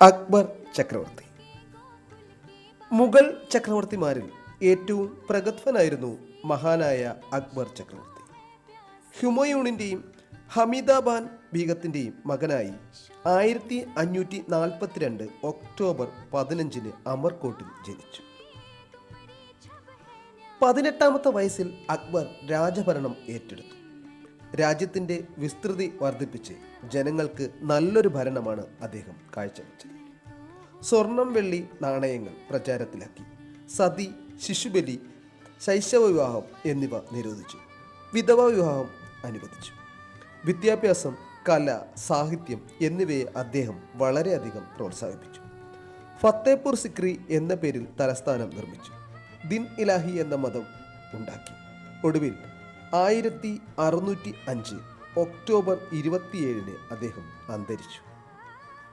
അക്ബർ ചക്രവർത്തി. മുഗൾ ചക്രവർത്തിമാരിൽ ഏറ്റവും പ്രഗത്ഭനായിരുന്നു മഹാനായ അക്ബർ ചക്രവർത്തി. ഹുമയൂണിന്റെയും ഹമീദാബാൻ ബീഗത്തിന്റെയും മകനായി ആയിരത്തി അഞ്ഞൂറ്റി നാൽപ്പത്തിരണ്ട് ഒക്ടോബർ പതിനഞ്ചിന് അമർകോട്ടിൽ ജനിച്ചു. പതിനെട്ടാമത്തെ വയസ്സിൽ അക്ബർ രാജഭരണം ഏറ്റെടുത്തു. രാജ്യത്തിന്റെ വിസ്തൃതി വർദ്ധിപ്പിച്ച് ജനങ്ങൾക്ക് നല്ലൊരു ഭരണമാണ് അദ്ദേഹം കാഴ്ചവെച്ചത്. സ്വർണം വെള്ളി നാണയങ്ങൾ പ്രചാരത്തിലാക്കി. സതി ശിശുബലി ശൈശവ വിവാഹം എന്നിവ നിരോധിച്ചു. വിധവ വിവാഹം അനുവദിച്ചു. വിദ്യാഭ്യാസം കല സാഹിത്യം എന്നിവയെ അദ്ദേഹം വളരെയധികം പ്രോത്സാഹിപ്പിച്ചു. ഫത്തേപൂർ സിക്രി എന്ന പേരിൽ തലസ്ഥാനം നിർമ്മിച്ചു. ദിൻ ഇലാഹി എന്ന മതം ഉണ്ടാക്കി. ഒടുവിൽ ആയിരത്തി അറുന്നൂറ്റി അഞ്ച് ഒക്ടോബർ ഇരുപത്തിയേഴിന് അദ്ദേഹം അന്തരിച്ചു.